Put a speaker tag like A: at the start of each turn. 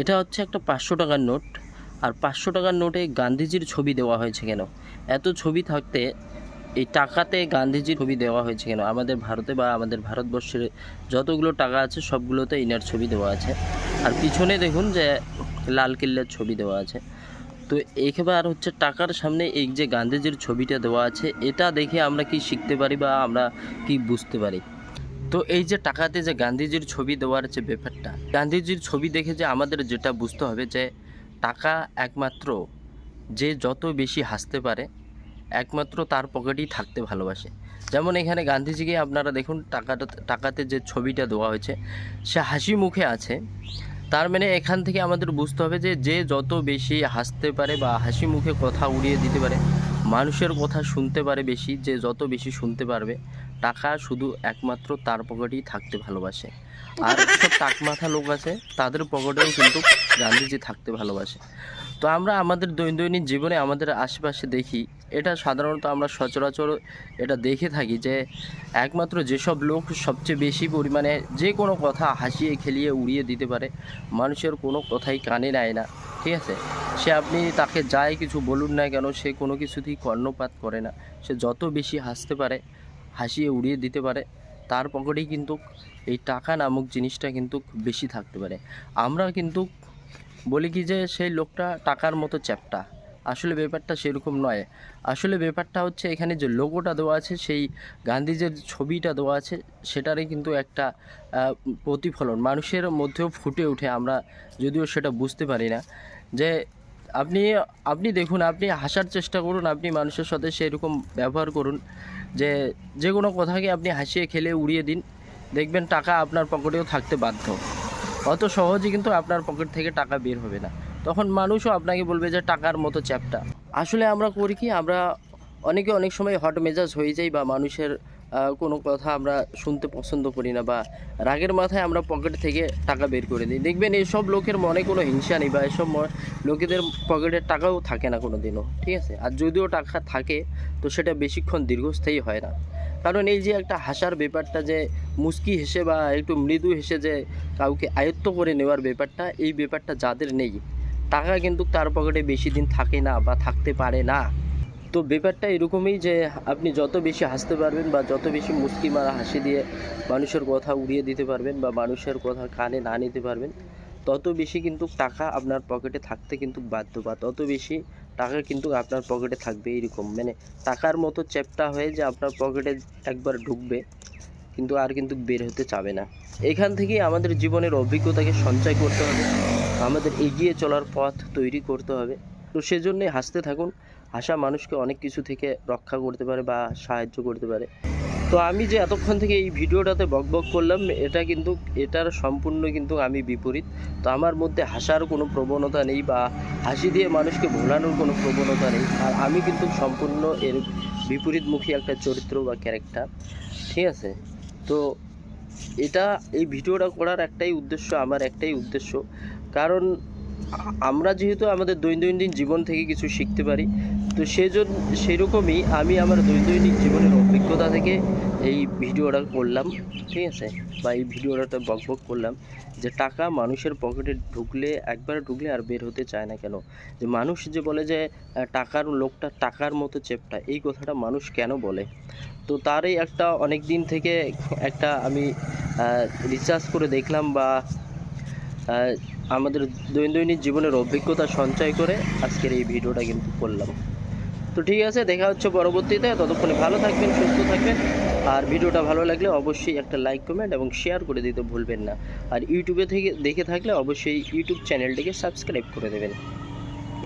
A: এটা হচ্ছে একটা পাঁচশো টাকার নোট। আর পাঁচশো টাকার নোটে গান্ধীজির ছবি দেওয়া হয়েছে কেন? এত ছবি থাকতে এই টাকাতে গান্ধীজির ছবি দেওয়া হয়েছে কেন? আমাদের ভারতে বা আমাদের ভারতবর্ষের যতগুলো টাকা আছে, সবগুলোতে ইনার ছবি দেওয়া আছে। আর পিছনে দেখুন যে লাল কেল্লার ছবি দেওয়া আছে। তো এবার হচ্ছে টাকার সামনে এই যে গান্ধীজির ছবিটা দেওয়া আছে, এটা দেখে আমরা কি শিখতে পারি বা আমরা কি বুঝতে পারি? তো এই যে টাকাতে যে গান্ধীজির ছবি দেওয়ার যে ব্যাপারটা, গান্ধীজির ছবি দেখে যে আমাদের যেটা বুঝতে হবে যে টাকা একমাত্র যে যত বেশি হাসতে পারে, একমাত্র তার পকেটেই থাকতে ভালোবাসে। যেমন এখানে গান্ধীজিকে আপনারা দেখুন টাকাটা, টাকাতে যে ছবিটা দেওয়া হয়েছে, সে হাসি মুখে আছে। তার মানে এখান থেকে আমাদের বুঝতে হবে যে যে যত বেশি হাসতে পারে বা হাসি মুখে কথা উড়িয়ে দিতে পারে, মানুষের কথা শুনতে পারে বেশি, যে যত বেশি শুনতে পারবে টাকা শুধু একমাত্র তার পকেটেই থাকতে ভালোবাসে। আর সব টাক মাথা লোক আছে, তাদের পকেটেও কিন্তু গান্ধীজি থাকতে ভালোবাসে। তো আমরা আমাদের দৈনন্দিন জীবনে আমাদের আশেপাশে দেখি, এটা সাধারণত আমরা সচরাচর এটা দেখে থাকি যে, একমাত্র যেসব লোক সবচেয়ে বেশি পরিমাণে যে কোনো কথা হাসিয়ে, খেলিয়ে, উড়িয়ে দিতে পারে, মানুষের কোনো কথাই কানে নেয় না, ঠিক আছে? সে আপনি তাকে যাই কিছু বলুন না কেন, সে কোনো কিছুতেই কর্ণপাত করে না। সে যত বেশি হাসতে পারে হাসিয়ে উড়িয়ে দিতে পারে। তার পকেটেই কিন্তু এই টাকা নামক জিনিসটা কিন্তু বেশি থাকতে পারে। আমরা কিন্তু বলি কি যে, সেই লোকটা টাকার মতো চ্যাপটা। আসলে ব্যাপারটা সেরকম নয়। আসলে ব্যাপারটা হচ্ছে, এখানে যে লোগোটা দেওয়া আছে, সেই গান্ধীজির ছবিটা দেওয়া আছে, সেটারই কিন্তু একটা প্রতিফলন। মানুষের মধ্যেও ফুটে ওঠে। আমরা যদিও সেটা বুঝতে পারি না। যে আপনি আপনি দেখুন, আপনি হাসার চেষ্টা করুন, আপনি মানুষের সাথে সেরকম ব্যবহার করুন। যে যে কোনো কথাকে আপনি হাসিয়ে খেলে উড়িয়ে দিন। দেখবেন টাকা আপনার পকেটেও থাকতে বাধ্য। অত সহজে কিন্তু আপনার পকেট থেকে টাকা বের হবে না। তখন মানুষও আপনাকে বলবে যে টাকার মতো চ্যাপটা। আসলে আমরা করি কি, আমরা অনেকে অনেক সময় হট মেজাজ হয়ে যাই বা মানুষের কোনো কথা আমরা শুনতে পছন্দ করি না বা রাগের মাথায় আমরা পকেট থেকে টাকা বের করে দিই। দেখবেন এইসব লোকের মনে কোনো হিংসা নেই বা এসব লোকেদের পকেটে টাকাও থাকে না কোনো দিনও ঠিক আছে? আর যদিও টাকা থাকে, তো সেটা বেশিক্ষণ দীর্ঘস্থায়ী হয় না। কারণ এই যে একটা হাসার ব্যাপারটা যে মুস্কি হেসে বা একটু মৃদু হেসে যে কাউকে আয়ত্ত করে নেওয়ার ব্যাপারটা, এই ব্যাপারটা যাদের নেই, টাকা কিন্তু তার পকেটে বেশি দিন থাকে না বা থাকতে পারে না। তো ব্যাপারটা এরকমই যে আপনি যত বেশি হাসতে পারবেন বা যত বেশি মুস্কি মারা হাসি দিয়ে মানুষের কথা উড়িয়ে দিতে পারবেন বা মানুষের কথা কানে না নিতে পারবেন, তত বেশি কিন্তু টাকা আপনার পকেটে থাকতে কিন্তু বাধ্য বা তত বেশি টাকা কিন্তু আপনার পকেটে থাকবে এরকম। মানে টাকার মতো চ্যাপটা হয়ে যে আপনার পকেটে একবার ঢুকবে কিন্তু আর কিন্তু বের হতে চাবে না। এখান থেকেই আমাদের জীবনের অভিজ্ঞতাকে সঞ্চয় করতে হবে, আমাদের এগিয়ে চলার পথ তৈরি করতে হবে। তো সেজন্যই হাসতে থাকুন হাসা মানুষকে অনেক কিছু থেকে রক্ষা করতে পারে বা সাহায্য করতে পারে। তো আমি যে এতক্ষণ থেকে এই ভিডিওটাতে বকবক করলাম, এটা কিন্তু, এটার সম্পূর্ণ কিন্তু আমি বিপরীত। তো আমার মধ্যে হাসার কোনো প্রবণতা নেই বা হাসি দিয়ে মানুষকে ভোলানোর কোনো প্রবণতা নেই। আর আমি কিন্তু সম্পূর্ণ এর বিপরীতমুখী একটা চরিত্র বা ক্যারেক্টার ঠিক আছে? তো এটা, এই ভিডিওটা করার একটাই উদ্দেশ্য, আমার একটাই উদ্দেশ্য। কারণ আমরা যেহেতু আমাদের দৈনন্দিন জীবন থেকে কিছু শিখতে পারি তো সেজন্য সেরকমই আমি আমার দৈনন্দিন জীবনের অভিজ্ঞতা থেকে এই ভিডিওটা করলাম, ঠিক আছে? বা এই ভিডিওটাতে বকবক করলাম যে টাকা মানুষের পকেটে ঢুকলে, একবার ঢুকলে আর বের হতে চায় না কেন? যে মানুষ যে বলে যে টাকার লোকটা টাকার মতো চেপটা, এই কথাটা মানুষ কেন বলে? তো তারই একটা অনেক দিন থেকে একটা আমি রিসার্চ করে দেখলাম বা আমাদের দৈনন্দিন জীবনের অভিজ্ঞতা সঞ্চয় করে আজকের এই ভিডিওটা কিন্তু করলাম। তো ঠিক আছে, দেখা হচ্ছে পরবর্তীতে। ততক্ষণে ভালো থাকবেন, সুস্থ থাকবেন। আর ভিডিওটা ভালো লাগলে অবশ্যই একটা লাইক কমেন্ট এবং শেয়ার করে দিতে ভুলবেন না। আর ইউটিউবে থেকে দেখে থাকলে অবশ্যই ইউটিউব চ্যানেলটিকে সাবস্ক্রাইব করে দেবেন।